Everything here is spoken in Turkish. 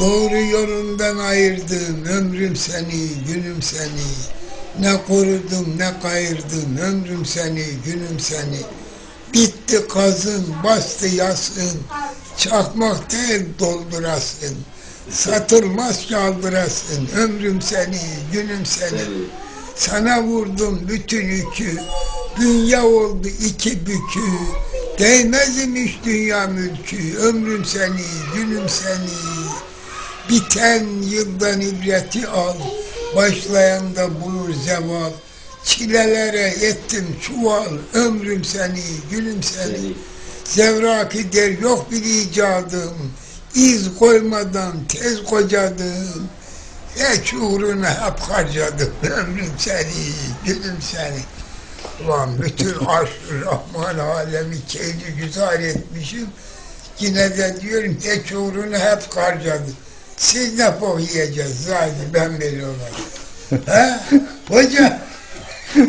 Doğru yolundan ayırdın ömrüm seni, günüm seni. Ne korudum ne kayırdım ömrüm seni, günüm seni. Bitti kazın, bastı yasın, çakmak değil doldurasın. Satılmaz çaldırasın, ömrüm seni, günüm seni. Sana vurdum bütün yükü, dünya oldu iki bükü. Değmez imiş dünya mülkü, ömrüm seni, günüm seni. Biten yıldan ibreti al, başlayan da bulur zeval. Çilelere ettim çuval, ömrüm seni, günüm seni. Zevraki der yok bir icadım, iz koymadan tez kocadım. Hiç uğruna hep harcadım, ömrüm seni, günüm seni. Ulan bütün arş-ı Rahman alemi keyli güzel etmişim. Yine de diyorum hiç uğruna hep harcadım. Siz ne bok yiyeceğiz zaten ben olayım. ha? Hoca